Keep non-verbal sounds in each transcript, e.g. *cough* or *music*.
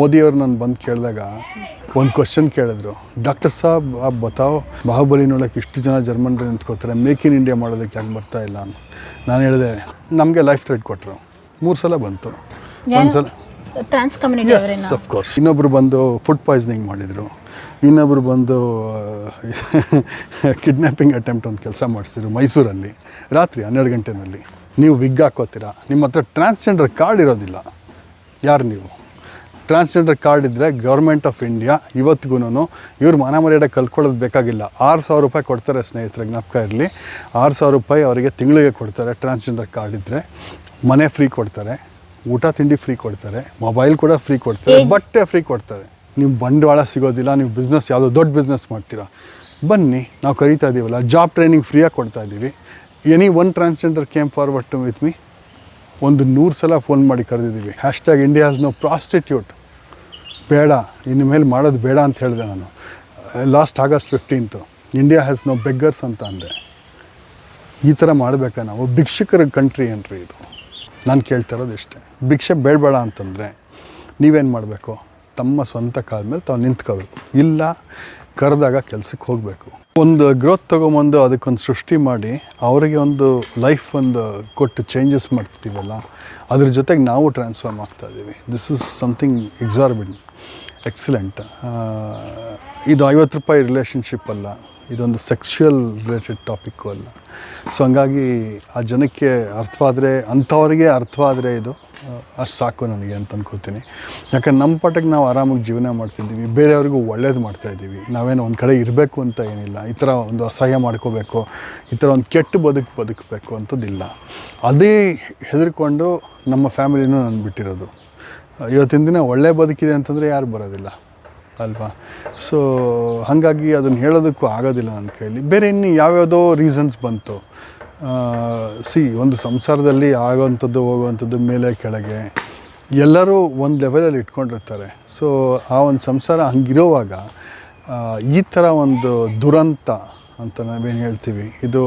ಮೋದಿಯವ್ರು ನಾನು ಬಂದು ಕೇಳಿದಾಗ ಒಂದು ಕ್ವಶನ್ ಕೇಳಿದ್ರು. ಡಾಕ್ಟರ್ ಸಾಬ್ ಆ ಬತಾವ್ ಬಾಹುಬಲಿ ನೋಡೋಕೆ ಇಷ್ಟು ಜನ ಜರ್ಮನ್ರು ನಿಂತ್ಕೋತಾರೆ ಮೇಕ್ ಇನ್ ಇಂಡಿಯಾ ಮಾಡೋದಕ್ಕೆ ಯಾಕೆ ಬರ್ತಾ ಇಲ್ಲ ಅಂತ. ನಾನು ಹೇಳಿದೆ ನಮಗೆ ಲೈಫ್ ಥ್ರೆಡ್ ಕೊಟ್ಟರು ಮೂರು ಸಲ ಬಂತು. ಒಂದು ಸಲ ಟ್ರಾನ್ಸ್ ಕಮ್ಯುನಿಟಿ ಅವರೇನಾ? ಎಸ್ ಆಫ್ ಕೋರ್ಸ್ ಇನ್ನೊಬ್ಬರು ಬಂದು ಫುಡ್ ಪಾಯ್ಸನಿಂಗ್ ಮಾಡಿದರು. ಇನ್ನೊಬ್ಬರು ಬಂದು ಕಿಡ್ನ್ಯಾಪಿಂಗ್ ಅಟೆಂಪ್ಟ್ ಒಂದು ಕೆಲಸ ಮಾಡಿಸಿದ್ರು ಮೈಸೂರಲ್ಲಿ ರಾತ್ರಿ ಹನ್ನೆರಡು ಗಂಟೆನಲ್ಲಿ. ನೀವು ವಿಗ್ ಹಾಕೋತೀರಾ? ನಿಮ್ಮ ಹತ್ರ ಟ್ರಾನ್ಸ್ಜೆಂಡರ್ ಕಾರ್ಡ್ ಇರೋದಿಲ್ಲ. ಯಾರು ನೀವು? ಟ್ರಾನ್ಸ್ಜೆಂಡರ್ ಕಾರ್ಡ್ ಇದ್ದರೆ ಗೌರ್ಮೆಂಟ್ ಆಫ್ ಇಂಡಿಯಾ ಇವತ್ತಿಗೂ ಇವ್ರು ಮಾನ ಮರ್ಯಾದೆ ಕಲ್ತ್ಕೊಳ್ಳೋದು ಬೇಕಾಗಿಲ್ಲ. ಆರು ಸಾವಿರ ರೂಪಾಯಿ ಕೊಡ್ತಾರೆ ಸ್ನೇಹಿತರೆ ಜ್ಞಾಪಕ ಇರಲಿ. ಆರು ಸಾವಿರ ರೂಪಾಯಿ ಅವರಿಗೆ ತಿಂಗಳಿಗೆ ಕೊಡ್ತಾರೆ ಟ್ರಾನ್ಸ್ಜೆಂಡರ್ ಕಾರ್ಡ್ ಇದ್ದರೆ ಮನೆ ಫ್ರೀ ಕೊಡ್ತಾರೆ. ಊಟ ತಿಂಡಿ ಫ್ರೀ ಕೊಡ್ತಾರೆ. ಮೊಬೈಲ್ ಕೂಡ ಫ್ರೀ ಕೊಡ್ತಾರೆ. ಬಟ್ಟೆ ಫ್ರೀ ಕೊಡ್ತಾರೆ. ನೀವು ಬಂಡವಾಳ ಸಿಗೋದಿಲ್ಲ ನೀವು ಬಿಸ್ನೆಸ್ ಯಾವುದೋ ದೊಡ್ಡ ಬಿಸ್ನೆಸ್ ಮಾಡ್ತೀರಾ. ಬನ್ನಿ ನಾವು ಕರಿತಾ ಇದ್ದೀವಲ್ಲ ಜಾಬ್ ಟ್ರೈನಿಂಗ್ ಫ್ರೀಯಾಗಿ ಕೊಡ್ತಾ ಇದ್ದೀವಿ any one transgender came forward to with me ಒಂದು ನೂರು ಸಲ ಫೋನ್ ಮಾಡಿ ಕರೆದಿದ್ದೀವಿ hash India's India no prostitute ಬೇಡ ಇನ್ನು ಮೇಲೆ ಮಾಡೋದು ಬೇಡ ಅಂತ ಹೇಳಿದೆ ನಾನು. Last August fifteenth India has no beggars ಅಂತ ಅಂದೆ. ಈ ಥರ ಮಾಡಬೇಕಾ ನಾವು. ಭಿಕ್ಷುಕರ ಕಂಟ್ರಿ ಏನ್ರಿ ಇದು? ನಾನು ಕೇಳ್ತಾ ಇರೋದು ಇಷ್ಟೇ. ಭಿಕ್ಷೆ ಬೇಡಬೇಡ ಅಂತಂದರೆ ನೀವೇನು ಮಾಡಬೇಕು? ತಮ್ಮ ಸ್ವಂತ ಕಾಲ ಮೇಲೆ ತಾವು ನಿಂತ್ಕೋಬೇಕು. ಇಲ್ಲ, ಕರೆದಾಗ ಕೆಲಸಕ್ಕೆ ಹೋಗಬೇಕು. ಒಂದು ಗ್ರೋತ್ ತೊಗೊಂಬಂದು ಅದಕ್ಕೊಂದು ಸೃಷ್ಟಿ ಮಾಡಿ ಅವರಿಗೆ ಒಂದು ಲೈಫ್ ಒಂದು ಕೊಟ್ಟು ಚೇಂಜಸ್ ಮಾಡ್ತೀವಲ್ಲ ಅದ್ರ ಜೊತೆಗೆ ನಾವು ಟ್ರಾನ್ಸ್ಫಾರ್ಮ್ ಆಗ್ತಾ ಇದ್ದೀವಿ ದಿಸ್ ಇಸ್ ಸಮಥಿಂಗ್ ಎಕ್ಸಾರ್ಬಿಡ್ ಎಕ್ಸಲೆಂಟ್ ಇದು ಐವತ್ತು ರೂಪಾಯಿ ರಿಲೇಷನ್ಶಿಪ್ ಅಲ್ಲ. ಇದೊಂದು ಸೆಕ್ಷುಯಲ್ ರಿಲೇಟೆಡ್ ಟಾಪಿಕ್ಕು ಅಲ್ಲ. ಸೊ ಹಂಗಾಗಿ ಆ ಜನಕ್ಕೆ ಅರ್ಥವಾದರೆ, ಅಂಥವ್ರಿಗೆ ಅರ್ಥವಾದರೆ ಇದು ಅಷ್ಟು ಸಾಕು ನನಗೆ ಅಂತ ಅಂದ್ಕೋತೀನಿ ಯಾಕಂದ್ರೆ ನಮ್ಮ ಪಾಠಕ್ಕೆ ನಾವು ಆರಾಮಾಗಿ ಜೀವನ ಮಾಡ್ತಿದ್ದೀವಿ. ಬೇರೆಯವ್ರಿಗೂ ಒಳ್ಳೇದು ಮಾಡ್ತಾಯಿದ್ದೀವಿ ನಾವೇನು ಒಂದು ಕಡೆ ಇರಬೇಕು ಅಂತ ಏನಿಲ್ಲ. ಈ ಥರ ಒಂದು ಅಸಹ್ಯ ಮಾಡ್ಕೋಬೇಕು. ಈ ಥರ ಒಂದು ಕೆಟ್ಟ ಬದುಕು ಬದುಕಬೇಕು ಅಂಥದ್ದಿಲ್ಲ ಅದೇ ಹೆದರ್ಕೊಂಡು ನಮ್ಮ ಫ್ಯಾಮಿಲಿನೂ ನಾನು ಬಿಟ್ಟಿರೋದು. ಇವತ್ತಿನ ದಿನ ಒಳ್ಳೆ ಬದುಕಿದೆ ಅಂತಂದರೆ ಯಾರು ಬರೋದಿಲ್ಲ, ಅಲ್ವಾ? ಸೊ ಹಾಗಾಗಿ ಅದನ್ನು ಹೇಳೋದಕ್ಕೂ ಆಗೋದಿಲ್ಲ ನನ್ನ ಕೈಯಲ್ಲಿ. ಬೇರೆ ಇನ್ನು ಯಾವ್ಯಾವುದೋ ರೀಸನ್ಸ್ ಬಂತು. ಸಿ ಒಂದು ಸಂಸಾರದಲ್ಲಿ ಆಗೋವಂಥದ್ದು, ಹೋಗುವಂಥದ್ದು ಮೇಲೆ, ಕೆಳಗೆ ಎಲ್ಲರೂ ಒಂದು ಲೆವೆಲಲ್ಲಿ ಇಟ್ಕೊಂಡಿರ್ತಾರೆ. ಸೊ ಆ ಒಂದು ಸಂಸಾರ ಹಂಗಿರೋವಾಗ ಈ ಥರ ಒಂದು ದುರಂತ ಅಂತ ನಾವೇನು ಹೇಳ್ತೀವಿ, ಇದು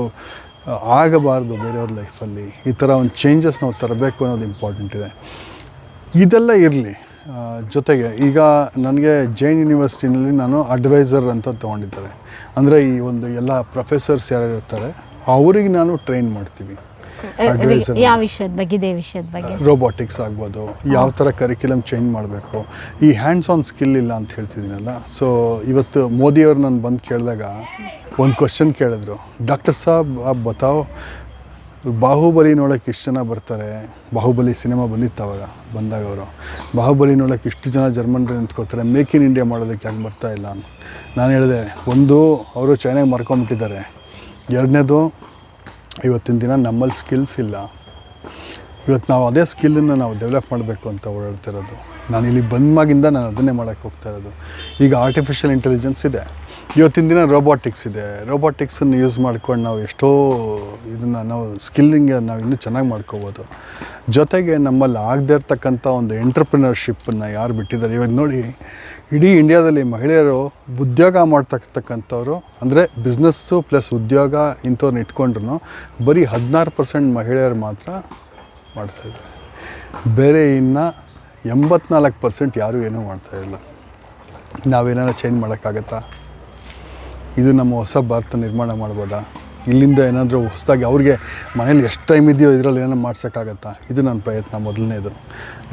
ಆಗಬಾರ್ದು ಬೇರೆಯವ್ರ ಲೈಫಲ್ಲಿ ಈ ಥರ ಒಂದು ಚೇಂಜಸ್ ನಾವು ತರಬೇಕು ಅನ್ನೋದು ಇಂಪಾರ್ಟೆಂಟ್ ಇದೆ. ಇದೆಲ್ಲ ಇರಲಿ. ಜೊತೆಗೆ ಈಗ ನನಗೆ ಜೈನ್ ಯೂನಿವರ್ಸಿಟಿನಲ್ಲಿ ನಾನು ಅಡ್ವೈಸರ್ ಅಂತ ತೊಗೊಂಡಿದ್ದಾರೆ. ಅಂದರೆ ಈ ಒಂದು ಎಲ್ಲ ಪ್ರೊಫೆಸರ್ಸ್ ಯಾರು ಇರ್ತಾರೆ ಅವರಿಗೆ ನಾನು ಟ್ರೈನ್ ಮಾಡ್ತೀವಿ. ಅಡ್ವೈಸರ್ ಯಾವ ವಿಷಯದ ಬಗ್ಗೆ ಇದೇ ವಿಷಯದ ಬಗ್ಗೆ? ರೋಬೋಟಿಕ್ಸ್ ಆಗ್ಬೋದು ಯಾವ ಥರ ಕರಿಕ್ಯುಲಮ್ ಚೇಂಜ್ ಮಾಡಬೇಕು. ಈ ಹ್ಯಾಂಡ್ಸ್ ಆನ್ ಸ್ಕಿಲ್ ಇಲ್ಲ ಅಂತ ಹೇಳ್ತಿದ್ದೀನಲ್ಲ. ಸೊ ಇವತ್ತು ಮೋದಿಯವ್ರು ನಾನು ಬಂದು ಕೇಳಿದಾಗ ಒಂದು ಕ್ವಶನ್ ಕೇಳಿದ್ರು. ಡಾಕ್ಟರ್ ಸಾಬ್ ಆ ಬತಾವ್ ಬಾಹುಬಲಿ ನೋಡೋಕ್ಕೆ ಇಷ್ಟು ಜನ ಬರ್ತಾರೆ. ಬಾಹುಬಲಿ ಸಿನಿಮಾ ಬಂದಿತ್ತು ಅವಾಗ, ಬಂದಾಗ ಅವರು. ಬಾಹುಬಲಿ ನೋಡೋಕ್ಕೆ ಇಷ್ಟು ಜನ ಜರ್ಮನ್ರು ನಿಂತ್ಕೋತಾರೆ ಮೇಕ್ ಇನ್ ಇಂಡಿಯಾ ಮಾಡೋದಕ್ಕೆ ಯಾಕೆ ಬರ್ತಾ ಇಲ್ಲ ಅಂತ. ನಾನು ಹೇಳಿದೆ, ಒಂದು, ಅವರು ಚೆನ್ನಾಗಿ ಮಾರ್ಕೊಂಬಿಟ್ಟಿದ್ದಾರೆ ಎರಡನೇದು, ಇವತ್ತಿನ ದಿನ ನಮ್ಮಲ್ಲಿ ಸ್ಕಿಲ್ಸ್ ಇಲ್ಲ. ಇವತ್ತು ನಾವು ಅದೇ ಸ್ಕಿಲ್ಲನ್ನು ನಾವು ಡೆವಲಪ್ ಮಾಡಬೇಕು ಅಂತ ಓಡಾಡ್ತಿರೋದು ನಾನು ಇಲ್ಲಿ ಬಂದಾಗಿಂದ ನಾನು ಅದನ್ನೇ ಮಾಡೋಕ್ಕೆ ಹೋಗ್ತಾ ಇರೋದು. ಈಗ ಆರ್ಟಿಫಿಷಿಯಲ್ ಇಂಟೆಲಿಜೆನ್ಸ್ ಇದೆ. ಇವತ್ತಿನ ದಿನ ರೋಬೋಟಿಕ್ಸ್ ಇದೆ. ರೋಬೋಟಿಕ್ಸನ್ನು ಯೂಸ್ ಮಾಡ್ಕೊಂಡು ನಾವು ಎಷ್ಟೋ ಇದನ್ನು ನಾವು ಸ್ಕಿಲ್ಲಿಂಗ್ ನಾವು ಇನ್ನೂ ಚೆನ್ನಾಗಿ ಮಾಡ್ಕೋಬೋದು. ಜೊತೆಗೆ ನಮ್ಮಲ್ಲಿ ಆಗದೇ ಇರ್ತಕ್ಕಂಥ ಒಂದು ಎಂಟ್ರಪ್ರಿನರ್ಶಿಪ್ಪನ್ನು ಯಾರು ಬಿಟ್ಟಿದ್ದಾರೆ? ಇವಾಗ ನೋಡಿ, ಇಡೀ ಇಂಡಿಯಾದಲ್ಲಿ ಮಹಿಳೆಯರು ಉದ್ಯೋಗ ಮಾಡ್ತಕ್ಕಂಥವ್ರು, ಅಂದರೆ ಬಿಸ್ನೆಸ್ಸು ಪ್ಲಸ್ ಉದ್ಯೋಗ ಇಂಥವ್ರನ್ನ ಇಟ್ಕೊಂಡ್ರು ಬರೀ ಹದಿನಾರು ಪರ್ಸೆಂಟ್ ಮಹಿಳೆಯರು ಮಾತ್ರ ಮಾಡ್ತಾಯಿದ್ದಾರೆ ಬೇರೆ ಇನ್ನು ಎಂಬತ್ನಾಲ್ಕು ಪರ್ಸೆಂಟ್ ಯಾರೂ ಏನೂ ಮಾಡ್ತಾಯಿಲ್ಲ ನಾವೇನಾರು ಚೇಂಜ್ ಮಾಡೋಕ್ಕಾಗತ್ತಾ? ಇದು ನಮ್ಮ ಹೊಸ ಭಾರತ ನಿರ್ಮಾಣ ಮಾಡ್ಬೋದಾ? ಇಲ್ಲಿಂದ ಏನಾದರೂ ಹೊಸದಾಗಿ ಅವ್ರಿಗೆ ಮನೇಲಿ ಎಷ್ಟು ಟೈಮ್ ಇದೆಯೋ ಇದರಲ್ಲಿ ಏನೋ ಮಾಡ್ಸೋಕ್ಕಾಗತ್ತಾ? ಇದು ನನ್ನ ಪ್ರಯತ್ನ, ಮೊದಲನೇದು.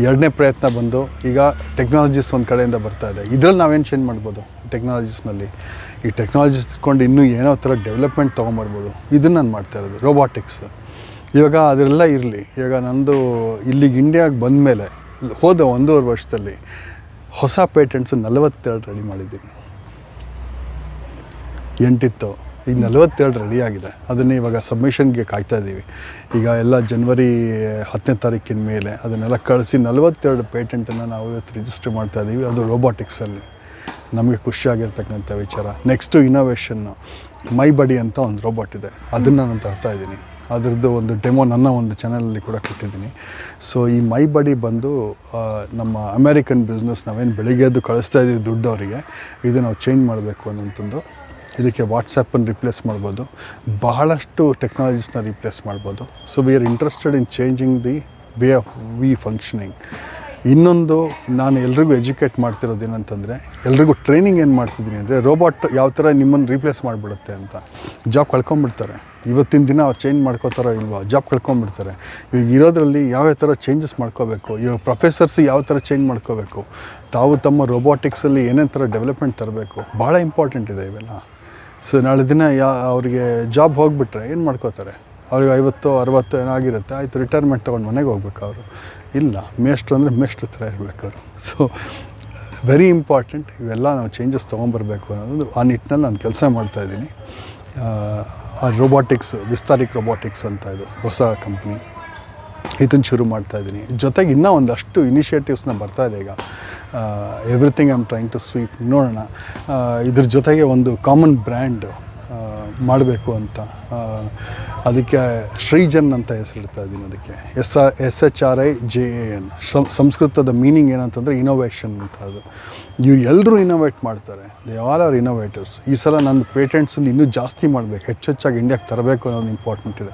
ಎರಡನೇ ಪ್ರಯತ್ನ ಬಂದು ಈಗ ಟೆಕ್ನಾಲಜೀಸ್ ಒಂದು ಕಡೆಯಿಂದ ಬರ್ತಾ ಇದೆ. ಇದರಲ್ಲಿ ನಾವೇನು ಚೇಂಜ್ ಮಾಡ್ಬೋದು ಟೆಕ್ನಾಲಜೀಸ್ನಲ್ಲಿ ಈ ಟೆಕ್ನಾಲಜೀಸ್ ಇಟ್ಕೊಂಡು ಇನ್ನೂ ಏನೋ ಥರ ಡೆವಲಪ್ಮೆಂಟ್ ತೊಗೊಂಬರ್ಬೋದು. ಇದನ್ನು ನಾನು ಮಾಡ್ತಾ ಇರೋದು ರೋಬೋಟಿಕ್ಸ್ ಇವಾಗ ಅದೆಲ್ಲ ಇರಲಿ. ಇವಾಗ ನಂದು ಇಲ್ಲಿಗೆ ಇಂಡಿಯಾಗೆ ಬಂದ ಮೇಲೆ ಹೋದ ಒಂದೂವರೆ ವರ್ಷದಲ್ಲಿ ಹೊಸ ಪೇಟೆಂಟ್ಸು ನಲವತ್ತೆರಡು ರೆಡಿ ಮಾಡಿದ್ದೀನಿ. ಎಂಟಿತ್ತು. ಈಗ ನಲವತ್ತೆರಡು ರೆಡಿ ಆಗಿದೆ. ಅದನ್ನೇ ಇವಾಗ ಸಬ್ಮಿಷನ್ಗೆ ಕಾಯ್ತಾ ಇದ್ದೀವಿ. ಈಗ ಎಲ್ಲ ಜನ್ವರಿ ಹತ್ತನೇ ತಾರೀಕಿನ ಮೇಲೆ ಅದನ್ನೆಲ್ಲ ಕಳಿಸಿ ನಲವತ್ತೆರಡು ಪೇಟೆಂಟನ್ನು ನಾವು ಇವತ್ತು ರಿಜಿಸ್ಟರ್ ಮಾಡ್ತಾ ಇದ್ದೀವಿ. ಅದು ರೋಬೋಟಿಕ್ಸಲ್ಲಿ ನಮಗೆ ಖುಷಿಯಾಗಿರ್ತಕ್ಕಂಥ ವಿಚಾರ. ನೆಕ್ಸ್ಟು ಇನೋವೇಷನ್ನು ಮೈ ಬಡಿ ಅಂತ ಒಂದು ರೋಬೋಟ್ ಇದೆ. ಅದನ್ನು ನಾನು ತರ್ತಾ ಇದ್ದೀನಿ. ಅದರದ್ದು ಒಂದು ಡೆಮೋ ನನ್ನ ಒಂದು ಚಾನಲಲ್ಲಿ ಕೂಡ ಕೊಟ್ಟಿದ್ದೀನಿ. ಸೊ ಈ ಮೈ ಬಡಿ ಬಂದು ನಮ್ಮ ಅಮೇರಿಕನ್ ಬಿಸ್ನೆಸ್ ನಾವೇನು ಬೆಳಿಗ್ಗೆ ಎದ್ದು ಕಳಿಸ್ತಾ ಇದ್ದೀವಿ ದುಡ್ಡು ಅವರಿಗೆ ಇದು ನಾವು ಚೇಂಜ್ ಮಾಡಬೇಕು ಅನ್ನೋಂಥದ್ದು ಇದಕ್ಕೆ ವಾಟ್ಸಪ್ಪನ್ನು ರಿಪ್ಲೇಸ್ ಮಾಡ್ಬೋದು. ಬಹಳಷ್ಟು ಟೆಕ್ನಾಲಜೀಸ್ನ ರಿಪ್ಲೇಸ್ ಮಾಡ್ಬೋದು. So we are interested in changing the way of we functioning ಇನ್ನೊಂದು ನಾನು ಎಲ್ರಿಗೂ ಎಜುಕೇಟ್ ಮಾಡ್ತಿರೋದು ಏನಂತಂದರೆ, ಎಲ್ರಿಗೂ ಟ್ರೈನಿಂಗ್ ಏನು ಮಾಡ್ತಿದ್ದೀನಿ ಅಂದರೆ ರೋಬೋಟ್ ಯಾವ ಥರ ನಿಮ್ಮನ್ನು ರೀಪ್ಲೇಸ್ ಮಾಡಿಬಿಡುತ್ತೆ ಅಂತ. ಜಾಬ್ ಕಳ್ಕೊಂಬಿಡ್ತಾರೆ. ಇವತ್ತಿನ ದಿನ ಅವ್ರು ಚೇಂಜ್ ಮಾಡ್ಕೋತಾರೋ ಇಲ್ವೋ ಜಾಬ್ ಕಳ್ಕೊಂಬಿಡ್ತಾರೆ. ಈಗ ಇರೋದ್ರಲ್ಲಿ ಯಾವ್ಯಾವ ಥರ ಚೇಂಜಸ್ ಮಾಡ್ಕೋಬೇಕು? ಇವಾಗ ಪ್ರೊಫೆಸರ್ಸ್ ಯಾವ ಥರ ಚೇಂಜ್ ಮಾಡ್ಕೋಬೇಕು? ತಾವು ತಮ್ಮ ರೋಬೋಟಿಕ್ಸಲ್ಲಿ ಏನೇನು ಥರ ಡೆವಲಪ್ಮೆಂಟ್ ತರಬೇಕು? ಭಾಳ ಇಂಪಾರ್ಟೆಂಟ್ ಇದೆ ಇವೆಲ್ಲ. ಸೊ ನಾಳೆ ದಿನ ಯಾ, ಅವರಿಗೆ ಜಾಬ್ ಹೋಗಿಬಿಟ್ರೆ ಏನು ಮಾಡ್ಕೋತಾರೆ? ಅವ್ರಿಗೆ ಐವತ್ತು, ಅರವತ್ತು ಏನಾಗಿರುತ್ತೆ? ಆಯಿತು ರಿಟೈರ್ಮೆಂಟ್ ತೊಗೊಂಡು ಮನೆಗೆ ಹೋಗ್ಬೇಕು ಅವರು. ಇಲ್ಲ, ಮೇಷ್ಟ್ರು ಅಂದರೆ ಮೇಷ್ಟ್ರ ಥರ ಇರಬೇಕು ಅವರು. ಸೊ ವೆರಿ ಇಂಪಾರ್ಟೆಂಟ್ ಇವೆಲ್ಲ ನಾವು ಚೇಂಜಸ್ ತೊಗೊಂಬರ್ಬೇಕು ಅನ್ನೋದು ಆ ನಿಟ್ಟಿನಲ್ಲಿ ನಾನು ಕೆಲಸ ಮಾಡ್ತಾಯಿದ್ದೀನಿ ಆ ರೋಬೋಟಿಕ್ಸ್ ವಿಸ್ತಾರಿಕ್ ರೋಬೋಟಿಕ್ಸ್ ಅಂತ ಇದು, ಹೊಸ ಕಂಪ್ನಿ ಇದನ್ನು ಶುರು ಮಾಡ್ತಾ ಇದ್ದೀನಿ. ಜೊತೆಗೆ ಇನ್ನೂ ಒಂದಷ್ಟು ಇನಿಷಿಯೇಟಿವ್ಸ್ನ ಬರ್ತಾಯಿದೆ ಈಗ. Everything I am trying to sweep ನೋಡೋಣ. ಆ, ಇದ್ರ ಜೊತೆಗೆ ಒಂದು ಕಾಮನ್ ಬ್ರ್ಯಾಂಡ್ ಮಾಡಬೇಕು ಅಂತ. ಅದಕ್ಕೆ ಶ್ರೀಜನ್ ಅಂತ ಹೆಸರಿಡ್ತಾ ಇದ್ದೀನಿ ಅದಕ್ಕೆ. S R S H R I J A N ಸಂಸ್ಕೃತದ ಮೀನಿಂಗ್ ಏನಂತಂದರೆ ಇನೋವೇಷನ್ ಅಂತ ಅದು. ಇವ್ರು ಎಲ್ಲರೂ ಇನೋವೇಟ್ ಮಾಡ್ತಾರೆ. ದೇ ಆಲ್ ಆರ್ ಇನೋವೇಟರ್ಸ್ ಈ ಸಲ ನನ್ನ ಪೇಟೆಂಟ್ಸನ್ನು ಇನ್ನೂ ಜಾಸ್ತಿ ಮಾಡಬೇಕು. ಹೆಚ್ಚು ಹೆಚ್ಚಾಗಿ ಇಂಡಿಯಾಗೆ ತರಬೇಕು ಅನ್ನೋದು ಇಂಪಾರ್ಟೆಂಟ್ ಇದೆ.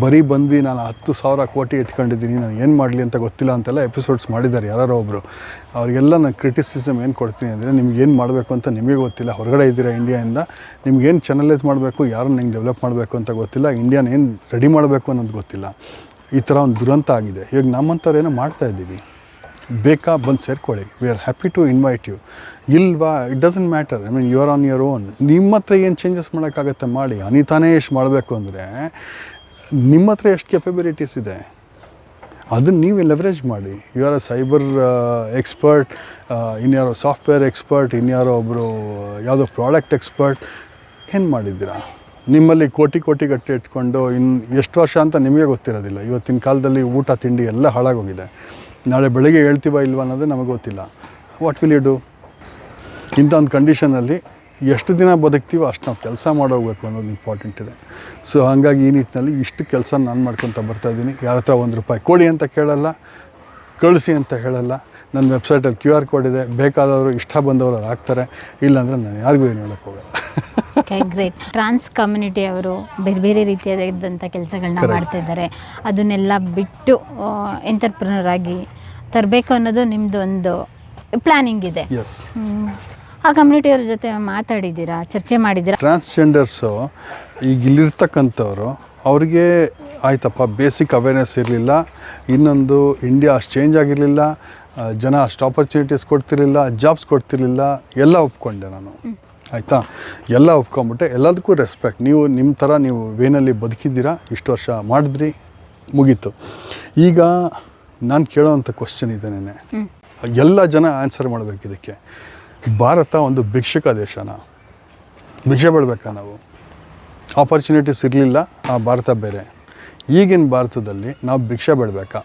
ಬರೀ ಬಂದ್ವಿ ನಾನು ಹತ್ತು ಸಾವಿರ ಕೋಟಿ ಇಟ್ಕೊಂಡಿದ್ದೀನಿ ನಾನು ಏನು ಮಾಡಲಿ ಅಂತ ಗೊತ್ತಿಲ್ಲ ಅಂತೆಲ್ಲ ಎಪಿಸೋಡ್ಸ್ ಮಾಡಿದ್ದಾರೆ ಯಾರೋ ಒಬ್ಬರು ಅವರಿಗೆಲ್ಲ ನಾನು ಕ್ರಿಟಿಸಿಸಮ್ ಏನು ಕೊಡ್ತೀನಿ ಅಂದರೆ ನಿಮ್ಗೆ ಏನು ಮಾಡಬೇಕು ಅಂತ ನಿಮಗೆ ಗೊತ್ತಿಲ್ಲ. ಹೊರಗಡೆ ಇದ್ದೀರಾ ಇಂಡಿಯಾಯಿಂದ ನಿಮ್ಗೇನು ಚಾನಲೈಸ್ ಮಾಡಬೇಕು, ಯಾರನ್ನ ಹೆಂಗೆ ಡೆವಲಪ್ ಮಾಡಬೇಕು ಅಂತ ಗೊತ್ತಿಲ್ಲ. ಇಂಡಿಯಾನ ಏನು ರೆಡಿ ಮಾಡಬೇಕು ಅನ್ನೋದು ಗೊತ್ತಿಲ್ಲ. ಈ ಥರ ಒಂದು ದುರಂತ ಆಗಿದೆ. ಈಗ ನಮ್ಮಂಥವ್ರು ಏನೋ ಮಾಡ್ತಾ ಇದ್ದೀವಿ. ಬೇಕಾ ಬಂದು ಸೇರ್ಕೊಳ್ಳಿ. We are happy to invite you ಇಲ್ವಾ? It doesn't matter I mean you are on your own ನಿಮ್ಮ ಹತ್ರ ಏನು ಚೇಂಜಸ್ ಮಾಡೋಕ್ಕಾಗತ್ತೆ ಮಾಡಿ. ಅನಿತಾನೇ ಎಷ್ಟು ಮಾಡಬೇಕು ಅಂದರೆ, ನಿಮ್ಮ ಹತ್ರ ಎಷ್ಟು ಕೆಪಬಿಲಿಟೀಸ್ ಇದೆ? ಅದನ್ನು ನೀವು ಲೆವರೇಜ್ ಮಾಡಿ. You are a cyber expert ಇನ್ಯಾರೋ ಸಾಫ್ಟ್ವೇರ್ ಎಕ್ಸ್ಪರ್ಟ್ ಇನ್ಯಾರೋ ಒಬ್ಬರು ಯಾವುದೋ ಪ್ರಾಡಕ್ಟ್ ಎಕ್ಸ್ಪರ್ಟ್ ಏನು ಮಾಡಿದ್ದೀರಾ? ನಿಮ್ಮಲ್ಲಿ ಕೋಟಿ ಕೋಟಿ ಗಟ್ಟಿ ಇಟ್ಕೊಂಡು ಇನ್ನು ಎಷ್ಟು ವರ್ಷ ಅಂತ ನಿಮಗೆ ಗೊತ್ತಿರೋದಿಲ್ಲ. ಇವತ್ತಿನ ಕಾಲದಲ್ಲಿ ಊಟ, ತಿಂಡಿ ಎಲ್ಲ ಹಾಳಾಗೋಗಿದೆ. ನಾಳೆ ಬೆಳಗ್ಗೆ ಹೇಳ್ತೀವ ಇಲ್ವಾ ಅನ್ನೋದು ನಮಗೆ ಗೊತ್ತಿಲ್ಲ. ವಾಟ್ ವಿಲ್ ಯು ಡು ಇಂಥ ಒಂದು ಕಂಡೀಷನಲ್ಲಿ ಎಷ್ಟು ದಿನ ಬದುಕ್ತೀವೋ ಅಷ್ಟು ನಾವು ಕೆಲಸ ಮಾಡೋಗ್ಬೇಕು ಅನ್ನೋದು ಇಂಪಾರ್ಟೆಂಟ್ ಇದೆ. ಸೊ ಹಾಗಾಗಿ ಈ ನಿಟ್ಟಿನಲ್ಲಿ ಇಷ್ಟು ಕೆಲಸ ನಾನು ಮಾಡ್ಕೊತ ಬರ್ತಾ ಇದ್ದೀನಿ. ಯಾರ ಹತ್ರ ಒಂದು ರೂಪಾಯಿ ಕೊಡಿ ಅಂತ ಕೇಳಲ್ಲ ಕಳಿಸಿ ಅಂತ ಹೇಳಲ್ಲ. ನನ್ನ ವೆಬ್ಸೈಟಲ್ಲಿ ಕ್ಯೂ ಆರ್ ಕೋಡ್ ಇದೆ. ಬೇಕಾದವರು ಇಷ್ಟ ಬಂದವರು ಹಾಕ್ತಾರೆ. ಇಲ್ಲಾಂದರೆ ನಾನು ಯಾರಿಗೂ ಏನು ಹೇಳಕ್ಕೆ ಹೋಗಲ್ಲ. ಗ್ರೇಟ್ ಟ್ರಾನ್ಸ್ ಕಮ್ಯುನಿಟಿ ಅವರು ಬೇರೆ ಬೇರೆ ರೀತಿಯಾದಂಥ ಕೆಲಸಗಳನ್ನ. ಮಾಡ್ತಾ ಇದ್ದಾರೆ. ಅದನ್ನೆಲ್ಲ ಬಿಟ್ಟು ಎಂಟರ್ಪ್ರಿನರ್ ಆಗಿ ತರಬೇಕು ಅನ್ನೋದು ನಿಮ್ಮದು ಒಂದು ಪ್ಲಾನಿಂಗ್ ಇದೆ. ಆ ಕಮ್ಯುನಿಟಿಯವ್ರ ಜೊತೆ ಮಾತಾಡಿದ್ದೀರಾ ಚರ್ಚೆ ಮಾಡಿದ್ದೀರಾ? ಟ್ರಾನ್ಸ್ಜೆಂಡರ್ಸು ಈಗ ಇಲ್ಲಿರ್ತಕ್ಕಂಥವ್ರು ಅವ್ರಿಗೆ ಆಯ್ತಪ್ಪ ಬೇಸಿಕ್ ಅವೇರ್ನೆಸ್ ಇರಲಿಲ್ಲ. ಇನ್ನೊಂದು ಇಂಡಿಯಾ ಅಷ್ಟು ಚೇಂಜ್ ಆಗಿರಲಿಲ್ಲ. ಜನ ಅಷ್ಟು ಆಪರ್ಚುನಿಟೀಸ್ ಕೊಡ್ತಿರ್ಲಿಲ್ಲ ಜಾಬ್ಸ್ ಕೊಡ್ತಿರ್ಲಿಲ್ಲ. ಎಲ್ಲ ಒಪ್ಕೊಂಡೆ ನಾನು. ಆಯಿತಾ? ಎಲ್ಲ ಒಪ್ಕೊಂಬಿಟ್ಟೆ. ಎಲ್ಲದಕ್ಕೂ ರೆಸ್ಪೆಕ್ಟ್ ನೀವು ನಿಮ್ಮ ಥರ ನೀವು ವೇನಲ್ಲಿ ಬದುಕಿದ್ದೀರಾ ಇಷ್ಟು ವರ್ಷ ಮಾಡಿದ್ರಿ ಮುಗೀತು. ಈಗ ನಾನು ಕೇಳೋವಂಥ ಕ್ವಶನ್ ಇದೆ ಹ್ಮ್. ಎಲ್ಲ ಜನ ಆನ್ಸರ್ ಮಾಡಬೇಕು ಇದಕ್ಕೆ. ಭಾರತ ಒಂದು ಭಿಕ್ಷುಕ ದೇಶನ? ಭಿಕ್ಷೆ ಬಿಡಬೇಕಾ ನಾವು? ಆಪರ್ಚುನಿಟೀಸ್ ಇರಲಿಲ್ಲ, ಆ ಭಾರತ ಬೇರೆ. ಈಗಿನ ಭಾರತದಲ್ಲಿ ನಾವು ಭಿಕ್ಷೆ ಬೇಡಬೇಕಾ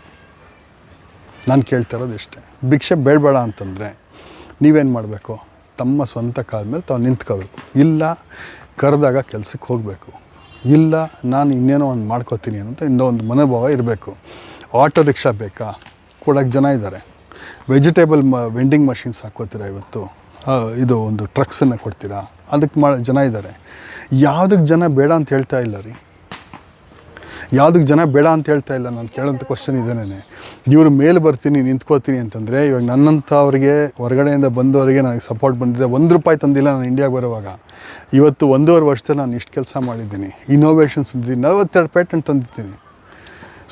ನಾನು ಕೇಳ್ತಿರೋದು ಇಷ್ಟೇ. ಭಿಕ್ಷೆ ಬೇಡಬೇಡ ಅಂತಂದರೆ ನೀವೇನು ಮಾಡಬೇಕು? ತಮ್ಮ ಸ್ವಂತ ಕಾಲ ಮೇಲೆ ತಾವು ನಿಂತ್ಕೋಬೇಕು. ಇಲ್ಲ, ಕರೆದಾಗ ಕೆಲಸಕ್ಕೆ ಹೋಗಬೇಕು. ಇಲ್ಲ, ನಾನು ಇನ್ನೇನೋ ಒಂದು ಮಾಡ್ಕೋತೀನಿ ಅಂತ ಇನ್ನೂ ಒಂದು ಮನೋಭಾವ ಇರಬೇಕು. ಆಟೋ ರಿಕ್ಷಾ ಬೇಕಾ? ಕೊಡೋಕ್ಕೆ ಜನ ಇದ್ದಾರೆ ವೆಜಿಟೇಬಲ್ ಮ ವೆಂಡಿಂಗ್ ಮಷಿನ್ಸ್ ಹಾಕ್ಕೋತೀರ ಇವತ್ತು? ಇದು ಒಂದು ಟ್ರಕ್ಸನ್ನು ಕೊಡ್ತೀರಾ? ಅದಕ್ಕೆ ಮಾ, ಜನ ಇದ್ದಾರೆ. ಯಾವುದಕ್ಕೆ ಜನ ಬೇಡ ಅಂತ ಹೇಳ್ತಾ ಇಲ್ಲ ರೀ. ಯಾವುದಕ್ಕೆ ಜನ ಬೇಡ ಅಂತ ಹೇಳ್ತಾ ಇಲ್ಲ? ನಾನು ಕೇಳೋಂಥ ಕ್ವಶನ್ ಇದೇನೇ ಇವರು ಮೇಲೆ ಬರ್ತೀನಿ, ನಿಂತ್ಕೋತೀನಿ ಅಂತಂದರೆ, ಇವಾಗ ನನ್ನಂಥವ್ರಿಗೆ, ಹೊರಗಡೆಯಿಂದ ಬಂದವರಿಗೆ ನನಗೆ ಸಪೋರ್ಟ್ ಬಂದಿದೆ. ಒಂದು ರೂಪಾಯಿ ತಂದಿಲ್ಲ ನಾನು ಇಂಡಿಯಾಗೆ ಬರುವಾಗ. ಇವತ್ತು ಒಂದೂವರೆ ವರ್ಷದಲ್ಲಿ ನಾನು ಇಷ್ಟು ಕೆಲಸ ಮಾಡಿದ್ದೀನಿ. ಇನೋವೇಷನ್ಸ್ ತಂದಿದ್ದೀನಿ. ನಲವತ್ತೆರಡು ಪೇಟೆಂಟ್ ತಂದಿದ್ದೀನಿ.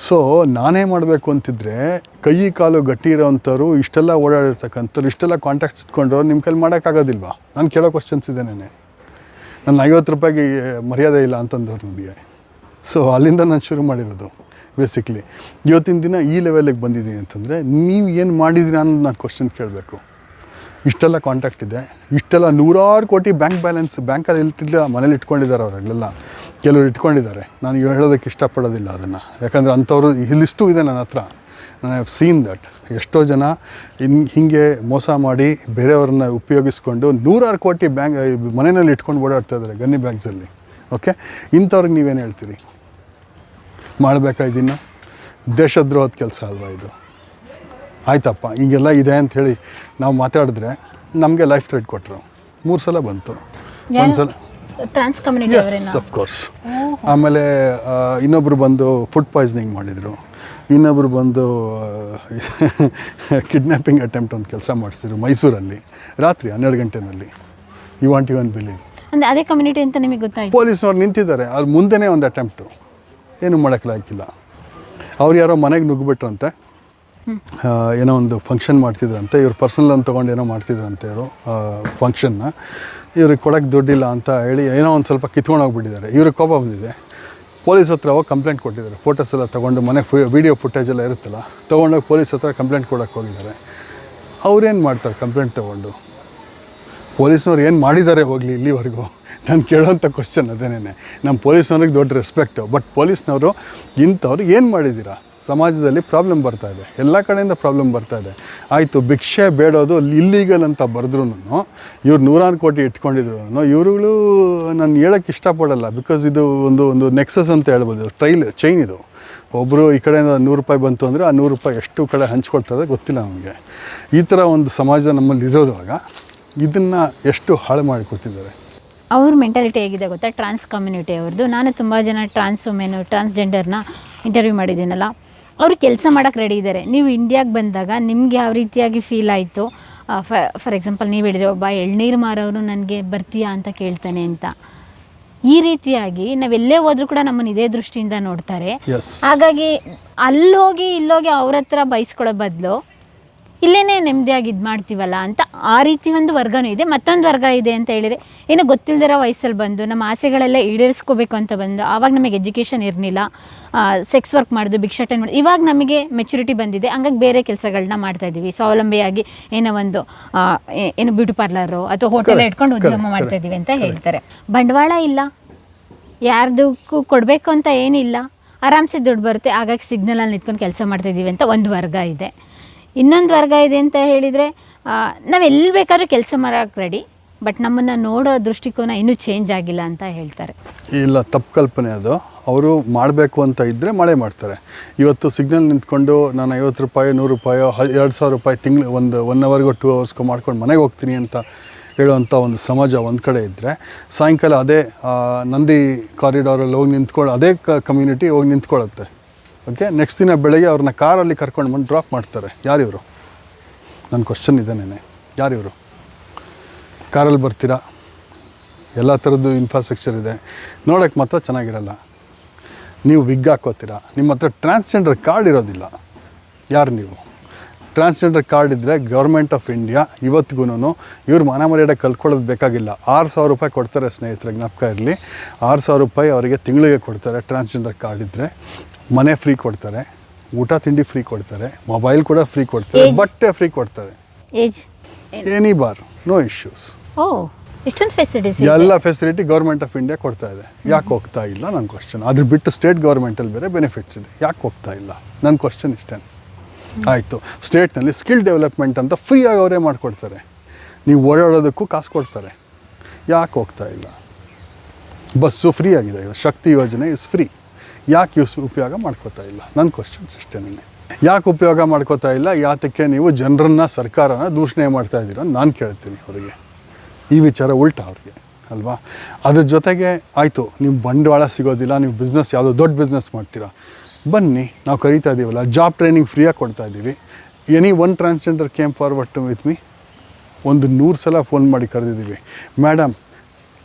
ಸೊ ನಾನೇ ಮಾಡಬೇಕು ಅಂತಿದ್ರೆ ಕೈ ಕಾಲು ಗಟ್ಟಿ ಇರೋವಂಥವ್ರು ಇಷ್ಟೆಲ್ಲ ಓಡಾಡಿರ್ತಕ್ಕಂಥವ್ರು, ಇಷ್ಟೆಲ್ಲ ಕಾಂಟ್ಯಾಕ್ಟ್ಸ್ ಇಟ್ಕೊಂಡ್ರು ನಿಮ್ಮ ಕೈಲಿ ಮಾಡೋಕ್ಕಾಗೋದಿಲ್ವಾ ನಾನು ಕೇಳೋ ಕ್ವಶನ್ಸ್ ನಾನೇ ನನ್ನ. ಐವತ್ತು ರೂಪಾಯಿಗೆ ಮರ್ಯಾದೆ ಇಲ್ಲ ಅಂತಂದವ್ರು ನನಗೆ ಸೊ ಅಲ್ಲಿಂದ ನಾನು ಶುರು ಮಾಡಿರೋದು ಬೇಸಿಕ್ಲಿ ಇವತ್ತಿನ ದಿನ ಈ ಲೆವೆಲಿಗೆ ಬಂದಿದ್ದೀನಿ ಅಂತಂದರೆ ನೀವು ಏನು ಮಾಡಿದ್ದೀರಿ ಅನ್ನೋದು ನಾನು ಕ್ವಶನ್ ಕೇಳಬೇಕು. ಇಷ್ಟೆಲ್ಲ ಕಾಂಟ್ಯಾಕ್ಟ್ ಇದೆ. ಇಷ್ಟೆಲ್ಲ ನೂರಾರು ಕೋಟಿ ಬ್ಯಾಂಕ್ ಬ್ಯಾಲೆನ್ಸ್ ಬ್ಯಾಂಕಲ್ಲಿ ಇಟ್ಟಿಲ್ಲ ಮನೇಲಿ ಇಟ್ಕೊಂಡಿದ್ದಾರೆ ಅವರೆಲ್ಲ. ಕೆಲವರು ಇಟ್ಕೊಂಡಿದ್ದಾರೆ. ನಾನು ಹೇಳೋದಕ್ಕೆ ಇಷ್ಟಪಡೋದಿಲ್ಲ ಅದನ್ನು. ಯಾಕಂದರೆ ಅಂಥವ್ರು ಇಲ್ಲಿಷ್ಟು ಇದೆ ನನ್ನ ಹತ್ರ. ನಾನು ಹ್ಯಾವ್ ಸೀನ್ ದಟ್ ಎಷ್ಟೋ ಜನ ಇನ್ ಹೀಗೆ ಮೋಸ ಮಾಡಿ ಬೇರೆಯವ್ರನ್ನ ಉಪಯೋಗಿಸ್ಕೊಂಡು ನೂರಾರು ಕೋಟಿ ಬ್ಯಾಂಕ್ ಮನೆಯಲ್ಲಿ ಇಟ್ಕೊಂಡು ಓಡಾಡ್ತಾ ಇದ್ದಾರೆ ಗನ್ನಿ ಬ್ಯಾಂಕ್ಸಲ್ಲಿ ಓಕೆ ಇಂಥವ್ರಿಗೆ ನೀವೇನು ಹೇಳ್ತೀರಿ? ಮಾಡಬೇಕಾ ಇದನ್ನು? ದೇಶದ್ರೋಹದ ಕೆಲಸ ಅಲ್ವಾ ಇದು? ಆಯ್ತಪ್ಪ ಹೀಗೆಲ್ಲ ಇದೆ ಅಂತ ಹೇಳಿ ನಾವು ಮಾತಾಡಿದ್ರೆ ನಮಗೆ ಲೈಫ್ ಥ್ರೆಡ್ ಕೊಟ್ಟರು ಮೂರು ಸಲ ಬಂತು. ಒಂದು ಸಲ trans community is of course ಆಮೇಲೆ ಇನ್ನೊಬ್ಬರು ಬಂದು ಫುಡ್ ಪಾಯ್ಸನಿಂಗ್ ಮಾಡಿದರು. ಇನ್ನೊಬ್ಬರು ಬಂದು ಕಿಡ್ನ್ಯಾಪಿಂಗ್ ಅಟೆಂಪ್ಟ್ ಒಂದು ಕೆಲಸ ಮಾಡಿಸಿದ್ರು ಮೈಸೂರಲ್ಲಿ ರಾತ್ರಿ ಹನ್ನೆರಡು ಗಂಟೆನಲ್ಲಿ. ಯು ವಾಂಟ್ ಇವನ್ ಬಿಲೀವ್ ಅಂದರೆ ಅದೇ ಕಮ್ಯುನಿಟಿ ಅಂತ ನಿಮಗೆ ಗೊತ್ತಾಯ್ತು? ಪೊಲೀಸ್ನವ್ರು ನಿಂತಿದ್ದಾರೆ ಅವ್ರ ಮುಂದೆನೇ ಒಂದು ಅಟೆಂಪ್ಟು ಏನು ಮಾಡೋಕ್ಕಾಗಿಲ್ಲ ಅವ್ರು ಯಾರೋ ಮನೆಗೆ ನುಗ್ಗಿಬಿಟ್ರಂತೆ ಏನೋ ಒಂದು ಫಂಕ್ಷನ್ ಮಾಡ್ತಿದ್ರಂತೆ. ಇವ್ರು ಪರ್ಸನಲ್ ಅಂತ ತೊಗೊಂಡು ಏನೋ ಮಾಡ್ತಿದ್ರಂತೆ ಇವರು ಫಂಕ್ಷನ್ನ ಇವ್ರಿಗೆ ಕೊಡೋಕ್ಕೆ ದುಡ್ಡಿಲ್ಲ ಅಂತ ಹೇಳಿ ಏನೋ ಒಂದು ಸ್ವಲ್ಪ ಕಿತ್ಕೊಂಡು ಹೋಗ್ಬಿಟ್ಟಿದ್ದಾರೆ. ಇವ್ರಿಗೆ ಕೋಪ ಬಂದಿದೆ. ಪೊಲೀಸ್ ಹತ್ರ ಹೋಗಿ ಕಂಪ್ಲೇಂಟ್ ಕೊಟ್ಟಿದ್ದಾರೆ. ಫೋಟೋಸ್ ಎಲ್ಲ ತೊಗೊಂಡು ಮನೆ ಫು ವೀಡಿಯೋ ಫುಟೇಜ್ ಎಲ್ಲ ಇರುತ್ತಲ್ಲ ತೊಗೊಂಡೋಗಿ ಪೊಲೀಸ್ ಹತ್ರ ಕಂಪ್ಲೇಂಟ್ ಕೊಡೋಕ್ಕೆ ಹೋಗಿದ್ದಾರೆ. ಅವ್ರೇನು ಮಾಡ್ತಾರೆ ಕಂಪ್ಲೇಂಟ್ ತೊಗೊಂಡು? ಪೊಲೀಸ್ನವ್ರು ಏನು ಮಾಡಿದ್ದಾರೆ ಹೋಗಲಿ ಇಲ್ಲಿವರೆಗೂ? ನಾನು ಕೇಳೋಂಥ ಕ್ವಶನ್ ಅದೇನೇ ನಮ್ಮ ಪೊಲೀಸ್ನವ್ರಿಗೆ ದೊಡ್ಡ ರೆಸ್ಪೆಕ್ಟು ಬಟ್ ಪೊಲೀಸ್ನವರು ಇಂಥವ್ರಿಗೆ ಏನು ಮಾಡಿದ್ದೀರಾ? ಸಮಾಜದಲ್ಲಿ ಪ್ರಾಬ್ಲಮ್ ಬರ್ತಾ ಇದೆ. ಎಲ್ಲ ಕಡೆಯಿಂದ ಪ್ರಾಬ್ಲಮ್ ಬರ್ತಾ ಇದೆ. ಆಯಿತು, ಭಿಕ್ಷೆ ಬೇಡೋದು ಇಲ್ಲೀಗಲ್ ಅಂತ ಬರೆದ್ರೂ ಇವ್ರು ನೂರಾರು ಕೋಟಿ ಇಟ್ಕೊಂಡಿದ್ರು ಇವರುಗಳು ನಾನು ಹೇಳೋಕ್ಕೆ ಇಷ್ಟಪಡಲ್ಲ. ಬಿಕಾಸ್ ಇದು ಒಂದು ಒಂದು ನೆಕ್ಸಸ್ ಅಂತ ಹೇಳ್ಬೋದು. ಟ್ರೈಲ್ ಚೈನ್ ಇದು. ಒಬ್ಬರು ಈ ಕಡೆಯಿಂದ ನೂರು ರೂಪಾಯಿ ಬಂತು ಅಂದರೆ ಆ ನೂರು ರೂಪಾಯಿ ಎಷ್ಟು ಕಡೆ ಹಂಚ್ಕೊಳ್ತದೆ ಗೊತ್ತಿಲ್ಲ ನಮಗೆ. ಈ ಥರ ಒಂದು ಸಮಾಜ ನಮ್ಮಲ್ಲಿ ಇರೋದಾಗ ಇದನ್ನು ಎಷ್ಟು ಹಾಳು ಮಾಡಿಕೊಡ್ತಿದ್ದಾರೆ ಅವ್ರ ಮೆಂಟಾಲಿಟಿ ಹೇಗಿದೆ ಗೊತ್ತಾ? ಟ್ರಾನ್ಸ್ ಕಮ್ಯುನಿಟಿ ಅವ್ರದ್ದು ನಾನು ತುಂಬ ಜನ ಟ್ರಾನ್ಸ್ ವುಮೆನು ಟ್ರಾನ್ಸ್ಜೆಂಡರ್ನ ಇಂಟರ್ವ್ಯೂ ಮಾಡಿದ್ದೀನಲ್ಲ. ಅವರು ಕೆಲಸ ಮಾಡೋಕ್ಕೆ ರೆಡಿ ಇದ್ದಾರೆ ನೀವು ಇಂಡಿಯಾಗೆ ಬಂದಾಗ ನಿಮ್ಗೆ ಯಾವ ರೀತಿಯಾಗಿ ಫೀಲ್ ಆಯಿತು? ಫಾರ್ ಎಕ್ಸಾಂಪಲ್ ನೀವು ಹೇಳಿದ್ರೆ ಒಬ್ಬ ಎಳ್ನೀರು ಮಾರೋರು ನನಗೆ ಬರ್ತೀಯಾ ಅಂತ ಕೇಳ್ತಾನೆ ಅಂತ. ಈ ರೀತಿಯಾಗಿ ನಾವೆಲ್ಲೇ ಹೋದ್ರೂ ಕೂಡ ನಮ್ಮನ್ನು ಇದೇ ದೃಷ್ಟಿಯಿಂದ ನೋಡ್ತಾರೆ. ಹಾಗಾಗಿ ಅಲ್ಲೋಗಿ ಇಲ್ಲೋಗಿ ಅವ್ರ ಹತ್ರ ಬಯಸ್ಕೊಳ್ಳೋ ಬದಲು ಇಲ್ಲೇನೆ ನೆಮ್ಮದಿಯಾಗಿ ಇದು ಮಾಡ್ತೀವಲ್ಲ ಅಂತ ಆ ರೀತಿ ಒಂದು ವರ್ಗನೂ ಇದೆ. ಮತ್ತೊಂದು ವರ್ಗ ಇದೆ ಅಂತ ಹೇಳಿದರೆ ಏನೋ ಗೊತ್ತಿಲ್ಲದಿರೋ ವಯಸ್ಸಲ್ಲಿ ಬಂದು ನಮ್ಮ ಆಸೆಗಳೆಲ್ಲ ಈಡೇರಿಸ್ಕೋಬೇಕು ಅಂತ ಬಂದು ಆವಾಗ ನಮಗೆ ಎಜುಕೇಷನ್ ಇರಲಿಲ್ಲ ಸೆಕ್ಸ್ ವರ್ಕ್ ಮಾಡೋದು ಭಿಕ್ಷಾಟನೆ ಮಾಡೋದು ಇವಾಗ ನಮಗೆ ಮೆಚುರಿಟಿ ಬಂದಿದೆ. ಹಂಗಾಗಿ ಬೇರೆ ಕೆಲಸಗಳನ್ನ ಮಾಡ್ತಾ ಇದ್ದೀವಿ ಸ್ವಾವಲಂಬಿಯಾಗಿ ಏನೋ ಒಂದು ಏನು ಬ್ಯೂಟಿ ಪಾರ್ಲರು ಅಥವಾ ಹೋಟೆಲ್ ಇಟ್ಕೊಂಡು ಉದ್ಯಮ ಮಾಡ್ತಾ ಇದ್ದೀವಿ ಅಂತ ಹೇಳ್ತಾರೆ. ಬಂಡವಾಳ ಇಲ್ಲ. ಯಾರ್ದಕ್ಕೂ ಕೊಡಬೇಕು ಅಂತ ಏನಿಲ್ಲ. ಆರಾಮ್ಸೆ ದುಡ್ಡು ಬರುತ್ತೆ. ಹಾಗಾಗಿ ಸಿಗ್ನಲಲ್ಲಿ ನಿಂತ್ಕೊಂಡು ಕೆಲಸ ಮಾಡ್ತಾಯಿದ್ದೀವಿ ಅಂತ ಒಂದು ವರ್ಗ ಇದೆ. ಇನ್ನೊಂದು ವರ್ಗ ಇದೆ ಅಂತ ಹೇಳಿದರೆ ನಾವು ಎಲ್ಲಿ ಬೇಕಾದ್ರೂ ಕೆಲಸ ಮಾಡೋಕ್ಕೆ ರೆಡಿ ಬಟ್ ನಮ್ಮನ್ನು ನೋಡೋ ದೃಷ್ಟಿಕೋನ ಇನ್ನೂ ಚೇಂಜ್ ಆಗಿಲ್ಲ ಅಂತ ಹೇಳ್ತಾರೆ. ಇಲ್ಲ, ತಪ್ಪು ಕಲ್ಪನೆ ಅದು. ಅವರು ಮಾಡಬೇಕು ಅಂತ ಇದ್ದರೆ ಮಳೆ ಮಾಡ್ತಾರೆ. ಇವತ್ತು ಸಿಗ್ನಲ್ ನಿಂತ್ಕೊಂಡು ನಾನು ಐವತ್ತು ರೂಪಾಯಿ, ನೂರು ರೂಪಾಯೋ ಎರಡು ಸಾವಿರ ರೂಪಾಯಿ ತಿಂಗಳು, ಒಂದು ಒನ್ ಅವರ್ಗೋ ಟೂ ಅವರ್ಸ್ಗೋ ಮಾಡ್ಕೊಂಡು ಮನೆಗೆ ಹೋಗ್ತೀನಿ ಅಂತ ಹೇಳುವಂಥ ಒಂದು ಸಮಾಜ ಒಂದು ಕಡೆ ಇದ್ದರೆ ಸಾಯಂಕಾಲ ಅದೇ ನಂದಿ ಕಾರಿಡಾರಲ್ಲಿ ಹೋಗಿ ನಿಂತ್ಕೊಳ್ಳೋ ಅದೇ ಕಮ್ಯುನಿಟಿ ಹೋಗಿ ನಿಂತ್ಕೊಳ್ಳುತ್ತೆ ಓಕೆ ನೆಕ್ಸ್ಟ್ ದಿನ ಬೆಳಗ್ಗೆ ಅವ್ರನ್ನ ಕಾರಲ್ಲಿ ಕರ್ಕೊಂಡು ಬಂದು ಡ್ರಾಪ್ ಮಾಡ್ತಾರೆ. ಯಾರಿವರು ನನ್ನ ಕ್ವಶನ್ ಇದೇನೇನೆ ಯಾರಿವರು ಕಾರಲ್ಲಿ ಬರ್ತೀರಾ? ಎಲ್ಲ ಥರದ್ದು ಇನ್ಫ್ರಾಸ್ಟ್ರಕ್ಚರ್ ಇದೆ. ನೋಡೋಕ್ಕೆ ಮಾತ್ರ ಚೆನ್ನಾಗಿರಲ್ಲ. ನೀವು ವಿಗ್ ಹಾಕೋತೀರಾ? ನಿಮ್ಮ ಹತ್ರ ಟ್ರಾನ್ಸ್ಜೆಂಡರ್ ಕಾರ್ಡ್ ಇರೋದಿಲ್ಲ. ಯಾರು ನೀವು? ಟ್ರಾನ್ಸ್ಜೆಂಡರ್ ಕಾರ್ಡ್ ಇದ್ದರೆ ಗೌರ್ಮೆಂಟ್ ಆಫ್ ಇಂಡಿಯಾ ಇವತ್ತಿಗೂ ಇವ್ರು ಮಾನ ಮರ್ಯಾದೆ ಕಲ್ತ್ಕೊಳ್ಳೋದು ಬೇಕಾಗಿಲ್ಲ. ಆರು ಸಾವಿರ ರೂಪಾಯಿ ಕೊಡ್ತಾರೆ ಸ್ನೇಹಿತರೆ, ಜ್ಞಾಪಕ ಇರಲಿ. ಆರು ಸಾವಿರ ರೂಪಾಯಿ ಅವರಿಗೆ ತಿಂಗಳಿಗೆ ಕೊಡ್ತಾರೆ ಟ್ರಾನ್ಸ್ಜೆಂಡರ್ ಕಾರ್ಡ್ ಇದ್ದರೆ ಮನೆ ಫ್ರೀ ಕೊಡ್ತಾರೆ ಊಟ ತಿಂಡಿ ಫ್ರೀ ಕೊಡ್ತಾರೆ ಮೊಬೈಲ್ ಕೂಡ ಫ್ರೀ ಕೊಡ್ತಾರೆ ಬಟ್ಟೆ ಫ್ರೀ ಕೊಡ್ತಾರೆ. ಎನಿ ಬಾರ್ ನೋ ಇಶ್ಯೂಸ್ ಇಷ್ಟೊಂದು ಫೆಸಿಲಿಟೀಸ್ ಎಲ್ಲ ಫೆಸಿಲಿಟಿ ಗೌರ್ಮೆಂಟ್ ಆಫ್ ಇಂಡಿಯಾ ಕೊಡ್ತಾ ಇದೆ. ಯಾಕೆ ಹೋಗ್ತಾ ಇಲ್ಲ? ನನ್ನ ಕ್ವಶನ್ ಅದ್ರ ಬಿಟ್ಟು ಸ್ಟೇಟ್ ಗೌರ್ಮೆಂಟಲ್ಲಿ ಬೇರೆ ಬೆನಿಫಿಟ್ಸ್ ಇದೆ. ಯಾಕೆ ಹೋಗ್ತಾ ಇಲ್ಲ? ನನ್ನ ಕ್ವಶನ್ ಇಷ್ಟೇ. ಆಯಿತು. ಸ್ಟೇಟ್ನಲ್ಲಿ ಸ್ಕಿಲ್ ಡೆವಲಪ್ಮೆಂಟ್ ಅಂತ ಫ್ರೀಯಾಗಿ ಅವರೇ ಮಾಡಿಕೊಡ್ತಾರೆ. ನೀವು ಓಡಾಡೋದಕ್ಕೂ ಕಾಸು ಕೊಡ್ತಾರೆ. ಯಾಕೆ ಹೋಗ್ತಾ ಇಲ್ಲ? ಬಸ್ಸು ಫ್ರೀ ಆಗಿದೆ. ಇವಾಗ ಶಕ್ತಿ ಯೋಜನೆ ಇಸ್ ಫ್ರೀ ಯಾಕೆ ಯೂಸ್ ಉಪಯೋಗ ಮಾಡ್ಕೋತಾ ಇಲ್ಲ? ನನ್ನ ಕ್ವಶನ್ಸ್ ಇಷ್ಟೇ ಯಾಕೆ ಉಪಯೋಗ ಮಾಡ್ಕೋತಾ ಇಲ್ಲ? ಯಾತಕ್ಕೆ ನೀವು ಜನರನ್ನ, ಸರ್ಕಾರನ ದೂಷಣೆ ಮಾಡ್ತಾ ಇದ್ದೀರ ನಾನು ಕೇಳ್ತೀನಿ ಅವರಿಗೆ. ಈ ವಿಚಾರ ಉಲ್ಟಾ ಅವ್ರಿಗೆ, ಅಲ್ವಾ? ಅದ್ರ ಜೊತೆಗೆ ಆಯಿತು ನೀವು ಬಂಡವಾಳ ಸಿಗೋದಿಲ್ಲ, ನೀವು ಬಿಸ್ನೆಸ್ ಯಾವುದೋ ದೊಡ್ಡ ಬಿಸ್ನೆಸ್ ಮಾಡ್ತೀರಾ. ಬನ್ನಿ, ನಾವು ಕರಿತಾ ಇದ್ದೀವಲ್ಲ ಜಾಬ್ ಟ್ರೈನಿಂಗ್ ಫ್ರೀಯಾಗಿ ಕೊಡ್ತಾ ಇದ್ದೀವಿ any one transgender came forward to with me ಒಂದು ನೂರು ಸಲ ಫೋನ್ ಮಾಡಿ ಕರೆದಿದ್ದೀವಿ ಮೇಡಮ್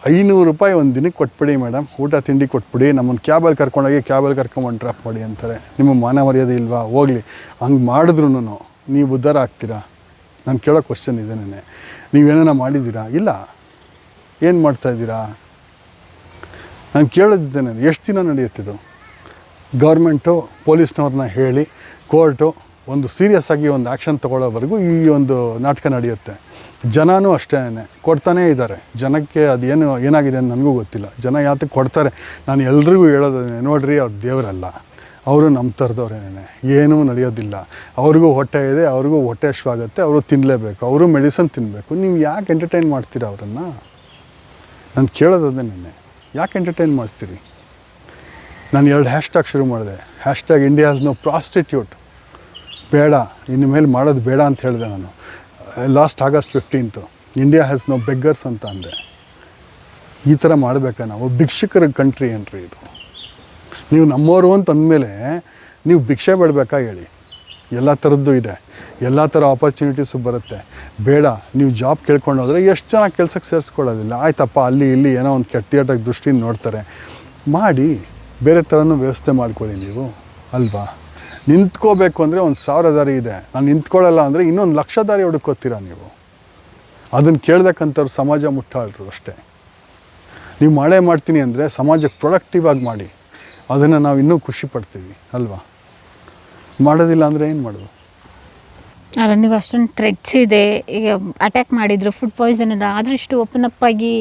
ಐನೂರು ರೂಪಾಯಿ ಒಂದು ದಿನಕ್ಕೆ ಕೊಟ್ಬಿಡಿ ಮೇಡಮ್. ಊಟ, ತಿಂಡಿ ಕೊಟ್ಬಿಡಿ. ನಮ್ಮನ್ನು ಕ್ಯಾಬಲ್ಲಿ ಕರ್ಕೊಂಡೋಗಿ ಕ್ಯಾಬಲ್ಲಿ ಕರ್ಕೊಂಬಂದು ಡ್ರಾಪ್ ಮಾಡಿ ಅಂತಾರೆ. ನಿಮ್ಮ ಮಾನ ಮರ್ಯಾದೆ ಇಲ್ವಾ? ಹೋಗಲಿ. ಹಂಗೆ ಮಾಡಿದ್ರು ನೀವು ಉದ್ಧಾರ ಆಗ್ತೀರಾ? ನಾನು ಕೇಳೋ ಕ್ವಶನ್ ಇದೇನೇ. ನೀವೇನ ಮಾಡಿದ್ದೀರಾ? ಇಲ್ಲ. ಏನು ಮಾಡ್ತಾ ಇದ್ದೀರಾ? ನಾನು ಕೇಳೋದಿದ್ದೇನೆ ಎಷ್ಟು ದಿನ ನಡೆಯುತ್ತಿದ್ದು ಗೌರ್ಮೆಂಟು ಪೊಲೀಸ್ನವ್ರನ್ನ ಹೇಳಿ, ಕೋರ್ಟು ಒಂದು ಸೀರಿಯಸ್ ಆಗಿ ಒಂದು ಆ್ಯಕ್ಷನ್ ತೊಗೊಳ್ಳೋವರೆಗೂ ಈ ಒಂದು ನಾಟಕ ನಡೆಯುತ್ತೆ. ಜನನೂ ಅಷ್ಟೇ ಕೊಡ್ತಾನೇ ಇದ್ದಾರೆ. ಜನಕ್ಕೆ ಅದೇನು ಏನಾಗಿದೆ ಅಂತ ನನಗೂ ಗೊತ್ತಿಲ್ಲ. ಜನ ಯಾತಕ್ಕೆ ಕೊಡ್ತಾರೆ? ನಾನು ಎಲ್ರಿಗೂ ಹೇಳೋದೇನೆ, ನೋಡ್ರಿ ಅವ್ರು ದೇವರಲ್ಲ. ಅವರು ನಮ್ಮ ಥರದವ್ರೇನೆ ಏನೂ ನಡೆಯೋದಿಲ್ಲ. ಅವ್ರಿಗೂ ಹೊಟ್ಟೆ ಇದೆ, ಅವ್ರಿಗೂ ಹೊಟ್ಟೆ ಹಶ್ವಾಗುತ್ತೆ, ಅವರು ತಿನ್ನಲೇಬೇಕು ಅವರು ಮೆಡಿಸನ್ ತಿನ್ನಬೇಕು ನೀವು ಯಾಕೆ ಎಂಟರ್ಟೈನ್ ಮಾಡ್ತೀರಾ ಅವರನ್ನು? ನಾನು ಕೇಳೋದದೇ ನಿನ್ನೆ. ಯಾಕೆ ಎಂಟರ್ಟೈನ್ ಮಾಡ್ತೀರಿ? ನಾನು ಎರಡು ಹ್ಯಾಶ್ಟ್ಯಾಗ್ ಶುರು ಮಾಡಿದೆ. Hashtag India has no prostitute ಬೇಡ, ಇನ್ನು ಮೇಲೆ ಮಾಡೋದು ಬೇಡ ಅಂತ ಹೇಳಿದೆ ನಾನು. Last August fifteenth India has no beggars ಅಂತ ಅಂದೆ. ಈ ಥರ ಮಾಡಬೇಕಾ ನಾವು? ಭಿಕ್ಷುಕರ ಕಂಟ್ರಿ ಏನ್ರಿ ಇದು? ನೀವು ನಮ್ಮವರು ಅಂತ ಅಂದಮೇಲೆ ನೀವು ಭಿಕ್ಷೆ ಬಿಡ್ಬೇಕಾ ಹೇಳಿ? ಎಲ್ಲ ಥರದ್ದು ಇದೆ. ಎಲ್ಲ ಥರ ಆಪರ್ಚುನಿಟೀಸು ಬರುತ್ತೆ. ಬೇಡ, ನೀವು ಜಾಬ್ ಕೇಳ್ಕೊಂಡು ಹೋದರೆ ಎಷ್ಟು ಜನ ಕೆಲಸಕ್ಕೆ ಸೇರಿಸ್ಕೊಳ್ಳೋದಿಲ್ಲ. ಆಯ್ತಪ್ಪ, ಅಲ್ಲಿ ಇಲ್ಲಿ ಏನೋ ಒಂದು ಕೆಟ್ಟಿಯಾಟಕ್ಕೆ ದೃಷ್ಟಿಯಿಂದ ನೋಡ್ತಾರೆ. ಮಾಡಿ, ಬೇರೆ ಥರನೂ ವ್ಯವಸ್ಥೆ ಮಾಡ್ಕೊಳ್ಳಿ ನೀವು. ಅಲ್ವಾ? ನಿಂತ್ಕೋಬೇಕು ಅಂದರೆ ಒಂದು ಸಾವಿರ ದಾರಿ ಇದೆ. ನಾನು ನಿಂತ್ಕೊಳ್ಳಲ್ಲ ಅಂದರೆ ಇನ್ನೊಂದು ಲಕ್ಷ ದಾರಿ ಹುಡುಕೋತೀರಾ ನೀವು? ಅದನ್ನು ಕೇಳ್ದಕ್ಕಂಥವ್ರು ಸಮಾಜ ಮುಟ್ಟಾಳರು ಅಷ್ಟೇ. ನೀವು ಮಳೆ ಮಾಡ್ತೀನಿ ಅಂದರೆ ಸಮಾಜಕ್ಕೆ ಪ್ರೊಡಕ್ಟಿವ್ ಆಗಿ ಮಾಡಿ. ಅದನ್ನು ನಾವು ಇನ್ನೂ ಖುಷಿ ಪಡ್ತೀವಿ, ಅಲ್ವಾ? ಮಾಡೋದಿಲ್ಲ ಅಂದರೆ ಏನು ಮಾಡೋದು? ನೀವು ಅಷ್ಟೊಂದು ಥ್ರೆಡ್ಸ್ ಇದೆ. ಈಗ ಅಟ್ಯಾಕ್ ಮಾಡಿದ್ರು ಫುಡ್ ಪಾಯ್ಸನ್ ಎಲ್ಲ ಆದರೂ ಇಷ್ಟು ಓಪನ್ ಅಪ್ ಆಗಿ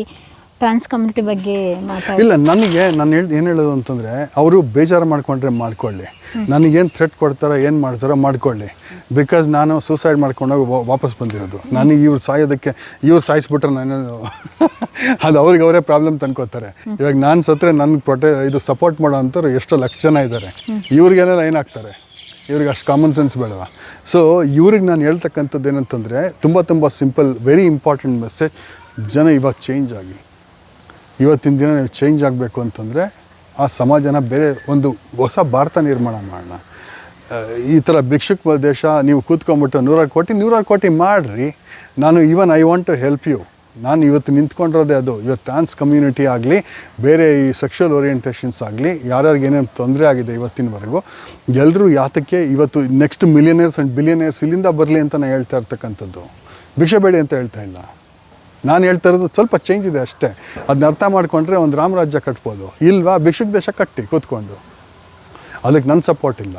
ಟ್ರಾನ್ಸ್ ಕಮ್ಯುನಿಟಿ ಬಗ್ಗೆ ಇಲ್ಲ, ನನಗೆ, ನಾನು ಹೇಳಿ, ಏನು ಹೇಳೋದು ಅಂತಂದರೆ, ಅವರು ಬೇಜಾರು ಮಾಡ್ಕೊಂಡ್ರೆ ಮಾಡ್ಕೊಳ್ಳಿ. ನನಗೇನು ಥ್ರೆಟ್ ಕೊಡ್ತಾರೋ, ಏನು ಮಾಡ್ತಾರೋ ಮಾಡ್ಕೊಳ್ಳಿ. ಬಿಕಾಸ್ ನಾನು ಸೂಸೈಡ್ ಮಾಡ್ಕೊಂಡೋಗಿ ವಾಪಸ್ ಬಂದಿರೋದು. ನನಗೆ ಇವ್ರು ಸಾಯೋದಕ್ಕೆ, ಇವ್ರು ಸಾಯಿಸ್ಬಿಟ್ರೆ ನಾನು *laughs* ಅದು ಅವ್ರಿಗೆ ಅವರೇ ಪ್ರಾಬ್ಲಮ್ ತಂದ್ಕೋತಾರೆ ಇವಾಗ ನಾನು ಸತ್ತರೆ ನನಗೆ ಪ್ರೊಟೆ ಇದು ಸಪೋರ್ಟ್ ಮಾಡೋ ಅಂಥವ್ರು ಎಷ್ಟೋ ಲಕ್ಷ ಜನ ಇದ್ದಾರೆ. ಇವ್ರಿಗೆಲ್ಲ ಏನಾಗ್ತಾರೆ ಇವ್ರಿಗೆ ಅಷ್ಟು ಕಾಮನ್ ಸೆನ್ಸ್ ಬೇಡವ ಸೊ ಇವ್ರಿಗೆ ನಾನು ಹೇಳ್ತಕ್ಕಂಥದ್ದು ಏನಂತಂದರೆ, ತುಂಬ ತುಂಬ ಸಿಂಪಲ್ ವೆರಿ ಇಂಪಾರ್ಟೆಂಟ್ ಮೆಸೇಜ್ ಜನ ಇವಾಗ ಚೇಂಜ್ ಆಗಿ. ಇವತ್ತಿನ ದಿನ ನೀವು ಚೇಂಜ್ ಆಗಬೇಕು ಅಂತಂದರೆ ಆ ಸಮಾಜನ ಬೇರೆ ಒಂದು ಹೊಸ ಭಾರತ ನಿರ್ಮಾಣ ಮಾಡೋಣ. ಈ ಥರ ಭಿಕ್ಷುಕ ದೇಶ ನೀವು ಕೂತ್ಕೊಂಡ್ಬಿಟ್ಟು ನೂರಾರು ಕೋಟಿ ನೂರಾರು ಕೋಟಿ ಮಾಡಿರಿ. ನಾನು even I want to help you ನಾನು ಇವತ್ತು ನಿಂತ್ಕೊಂಡಿರೋದೇ ಅದು. ಇವತ್ತು ಟ್ರಾನ್ಸ್ ಕಮ್ಯುನಿಟಿ ಆಗಲಿ, ಬೇರೆ ಈ ಸೆಕ್ಷುವಲ್ ಓರಿಯೆಂಟೇಷನ್ಸ್ ಆಗಲಿ, ಯಾರ್ಯಾರಿಗೆ ಏನೇನು ತೊಂದರೆ ಆಗಿದೆ ಇವತ್ತಿನವರೆಗೂ ಎಲ್ಲರೂ ಯಾತಕ್ಕೆ ಇವತ್ತು ನೆಕ್ಸ್ಟ್ ಮಿಲಿಯನೇರ್ಸ್ ಆ್ಯಂಡ್ ಬಿಲಿಯನೇರ್ಸ್ ಇಲ್ಲಿಂದ ಬರಲಿ ಅಂತ ನಾನು ಹೇಳ್ತಾ ಇರ್ತಕ್ಕಂಥದ್ದು. ಭಿಕ್ಷೆ ಬೇಡಿ ಅಂತ ಹೇಳ್ತಾ ಇಲ್ಲ. ನಾನು ಹೇಳ್ತಾ ಇರೋದು ಸ್ವಲ್ಪ ಚೇಂಜ್ ಇದೆ ಅಷ್ಟೇ. ಅದನ್ನ ಅರ್ಥ ಮಾಡಿಕೊಂಡ್ರೆ ಒಂದು ರಾಮರಾಜ್ಯ ಕಟ್ಬೋದು. ಇಲ್ವಾ? ಭಿಕ್ಷುಕ್ ದೇಶ ಕಟ್ಟಿ, ಕೂತ್ಕೊಂಡು. ಅದಕ್ಕೆ ನನ್ನ ಸಪೋರ್ಟ್ ಇಲ್ಲ.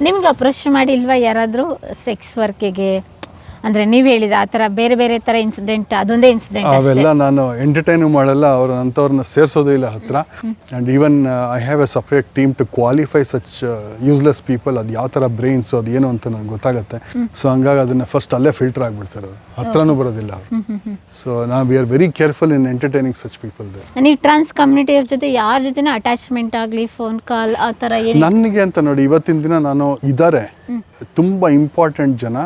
ನಿಮ್ಗೆ ಅಪ್ರೋಚ್ ಮಾಡಿಲ್ವಾ ಯಾರಾದರೂ ಸೆಕ್ಸ್ ವರ್ಕಿಗೆ ಅಂದರೆ ನೀವು ಹೇಳಿದ ಆ ಥರ ಬೇರೆ ಬೇರೆ ಥರ ಇನ್ಸಿಡೆಂಟ್ ಅದೊಂದೇ ಇನ್ಸಿಡೆಂಟ್ ಅವೆಲ್ಲ ನಾನು ಎಂಟರ್ಟೈನ್ ಮಾಡಲ್ಲ ಅವರು ಅಂಥವ್ರನ್ನ ಸೇರಿಸೋದೇ ಇಲ್ಲ ಹತ್ರ. And even I have a separate team to qualify such useless people ಅದು ಯಾವ ಥರ ಬ್ರೈನ್ಸ್ ಅದು ಏನು ಅಂತ ನನಗೆ ಗೊತ್ತಾಗುತ್ತೆ. ಸೊ ಹಂಗಾಗಿ ಅದನ್ನ ಫಸ್ಟ್ ಅಲ್ಲೇ ಫಿಲ್ಟರ್ ಆಗ್ಬಿಡ್ತಾರೆ ಅವರು. ಹತ್ರನೂ ಬರೋದಿಲ್ಲ ಅವರು. ಸೊ ನಾವು we are very careful in entertaining such people they ನೀವು ಟ್ರಾನ್ಸ್ ಕಮ್ಯುನಿಟಿಯವ್ರ ಜೊತೆ ಯಾರ ಜೊತೆ ಅಟ್ಯಾಚ್ಮೆಂಟ್ ಆಗಲಿ ಫೋನ್ ಕಾಲ್ ಆ ಥರ ನನಗೆ ಅಂತ ನೋಡಿ ಇವತ್ತಿನ ದಿನ ನಾನು ಇದ್ದಾರೆ ತುಂಬ ಇಂಪಾರ್ಟೆಂಟ್ ಜನ.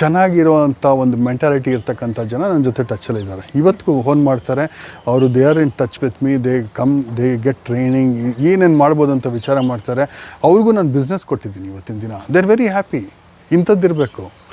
ಚೆನ್ನಾಗಿರುವಂಥ ಒಂದು ಮೆಂಟಾಲಿಟಿ ಇರ್ತಕ್ಕಂಥ ಜನ ನನ್ನ ಜೊತೆ ಟಚಲ್ಲಿ ಇದ್ದಾರೆ. ಇವತ್ತಿಗೂ ಫೋನ್ ಮಾಡ್ತಾರೆ, ಅವರು they are in touch with me they come they get training ಏನೇನು ಮಾಡ್ಬೋದು ಅಂತ ವಿಚಾರ ಮಾಡ್ತಾರೆ. ಅವ್ರಿಗೂ ನಾನು ಬಿಸ್ನೆಸ್ ಕೊಟ್ಟಿದ್ದೀನಿ ಇವತ್ತಿನ ದಿನ. They are very happy ಇಂಥದ್ದಿರಬೇಕು.